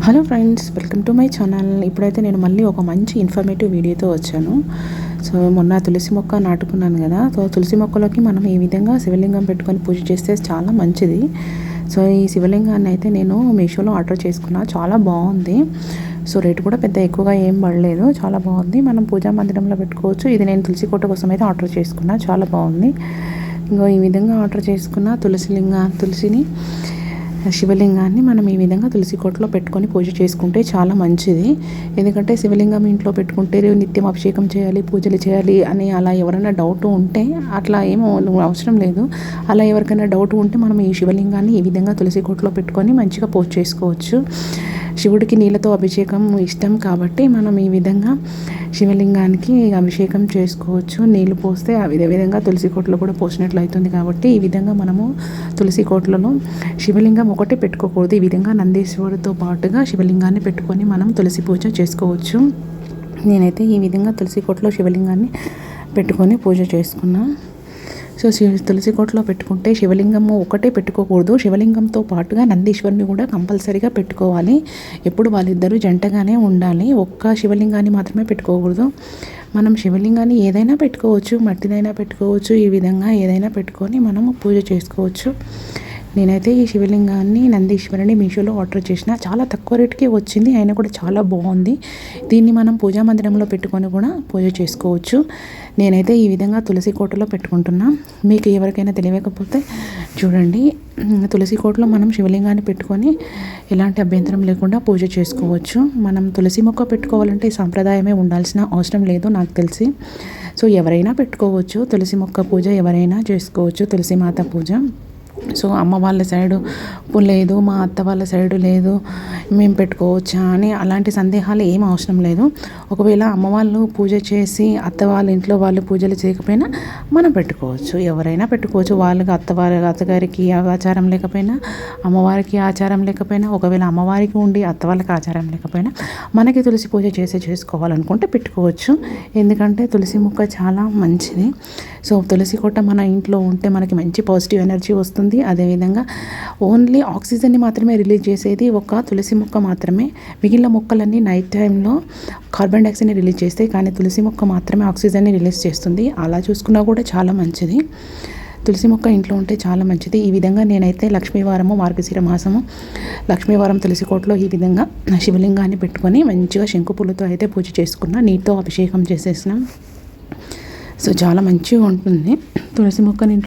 Hello friends welcome to my channel. ఇప్పుడైతే నేను మళ్ళీ ఒక మంచి ఇన్ఫర్మేటివ్ వీడియోతో వచ్చాను. సో మొన్న తులసి మొక్క నాటుకున్నాను కదా. సో తులసి మొక్కలోకి మనం ఈ విధంగా శివలింగం పెట్టుకొని పూజ చేస్తే చాలా మంచిది. సో ఈ శివలింగాన్ని అయితే నేను మీషోలో ఆర్డర్ చేసుకున్నా. చాలా బాగుంది. సో రేటు కూడా పెద్ద ఎక్కువగా ఏం పడలేదు. చాలా బాగుంది. మనం పూజా మందిరంలో పెట్టుకోవచ్చు. ఇది నేను తులసి కోట కోసం అయితే ఆర్డర్ చేసుకున్నా. చాలా బాగుంది. ఇంకో ఈ విధంగా ఆర్డర్ చేసుకున్న తులసిలింగ తులసిని శివలింగాన్ని మనం ఈ విధంగా తులసి కోటలో పెట్టుకొని పూజ చేసుకుంటే చాలా మంచిది. ఎందుకంటే శివలింగం ఇంట్లో పెట్టుకుంటే నిత్యం అభిషేకం చేయాలి పూజలు చేయాలి అని అలా ఎవరైనా డౌట్ ఉంటే అట్లా ఏమో అవసరం లేదు. అలా ఎవరికైనా డౌట్ ఉంటే మనం ఈ శివలింగాన్ని ఈ విధంగా తులసి కోటలో పెట్టుకొని మంచిగా పూజ చేసుకోవచ్చు. శివుడికి నీళ్ళతో అభిషేకం ఇష్టం కాబట్టి మనం ఈ విధంగా శివలింగానికి అభిషేకం చేసుకోవచ్చు. నీళ్ళు పోస్తే అదే విధంగా తులసి కోటలో కూడా పోసినట్లు అవుతుంది కాబట్టి ఈ విధంగా మనము తులసి కోటలలో శివలింగం ఒకటే పెట్టుకోకూడదు. ఈ విధంగా నందీశ్వరుడితో పాటుగా శివలింగాన్ని పెట్టుకొని మనం తులసి పూజ చేసుకోవచ్చు. నేనైతే ఈ విధంగా తులసి కోటలో శివలింగాన్ని పెట్టుకొని పూజ చేసుకున్నాను సో తులసి కోటలో పెట్టుకుంటే శివలింగము ఒకటే పెట్టుకోకూడదు. శివలింగంతో పాటుగా నందీశ్వరుని కూడా కంపల్సరీగా పెట్టుకోవాలి. ఎప్పుడు వాళ్ళిద్దరూ జంటగానే ఉండాలి. ఒక్క శివలింగాన్ని మాత్రమే పెట్టుకోకూడదు. మనం శివలింగాన్ని ఏదైనా పెట్టుకోవచ్చు. మట్టిదైనా పెట్టుకోవచ్చు. ఈ విధంగా ఏదైనా పెట్టుకొని మనం పూజ చేసుకోవచ్చు. నేనైతే ఈ శివలింగాన్ని నందీశ్వరుని మీషోలో ఆర్డర్ చేసిన. చాలా తక్కువ రేటుకే వచ్చింది. అయినా కూడా చాలా బాగుంది. దీన్ని మనం పూజా మందిరంలో పెట్టుకొని కూడా పూజ చేసుకోవచ్చు. నేనైతే ఈ విధంగా తులసి కోటలో పెట్టుకుంటున్నా. మీకు ఎవరికైనా తెలియకపోతే చూడండి. తులసి కోటలో మనం శివలింగాన్ని పెట్టుకొని ఎలాంటి అభ్యంతరం లేకుండా పూజ చేసుకోవచ్చు. మనం తులసి మొక్క పెట్టుకోవాలంటే సాంప్రదాయమే ఉండాల్సిన అవసరం లేదు నాకు తెలిసి. సో ఎవరైనా పెట్టుకోవచ్చు. తులసి మొక్క పూజ ఎవరైనా చేసుకోవచ్చు. తులసి మాత పూజ. సో అమ్మ వాళ్ళ సైడు లేదు మా అత్త వాళ్ళ సైడు లేదు. మేము పెట్టుకోవచ్చా అని అలాంటి సందేహాలు ఏం అవసరం లేదు. ఒకవేళ అమ్మవాళ్ళు పూజ చేసి అత్త వాళ్ళ ఇంట్లో వాళ్ళు పూజలు చేయకపోయినా మనం పెట్టుకోవచ్చు. ఎవరైనా పెట్టుకోవచ్చు. వాళ్ళకి అత్తవారి అత్తగారికి ఆచారం లేకపోయినా అమ్మవారికి ఆచారం లేకపోయినా ఒకవేళ అమ్మవారికి ఉండి అత్త వాళ్ళకి ఆచారం లేకపోయినా మనకి తులసి పూజ చేసి చేసుకోవాలనుకుంటే పెట్టుకోవచ్చు. ఎందుకంటే తులసి మొక్క చాలా మంచిది. సో తులసి కొట్ట మన ఇంట్లో ఉంటే మనకి మంచి పాజిటివ్ ఎనర్జీ వస్తుంది. అదేవిధంగా ఓన్లీ ఆక్సిజన్ని మాత్రమే రిలీజ్ చేసేది ఒక తులసి మొక్క మాత్రమే. మిగిలిన మొక్కలన్నీ నైట్ టైంలో కార్బన్ డైఆక్సైడ్ని రిలీజ్ చేస్తాయి. కానీ తులసి మొక్క మాత్రమే ఆక్సిజన్ని రిలీజ్ చేస్తుంది. అలా చూసుకున్నా కూడా చాలా మంచిది. తులసి మొక్క ఇంట్లో ఉంటే చాలా మంచిది. ఈ విధంగా నేనైతే లక్ష్మీవారము మార్గశిర మాసము లక్ష్మీవారం తులసి కోటలో ఈ విధంగా శివలింగాన్ని పెట్టుకొని మంచిగా శంకు పూలతో అయితే పూజ చేసుకున్నా నీటితో అభిషేకం చేసేసినాం. సో చాలా మంచిగా ఉంటుంది. తులసి మొక్కని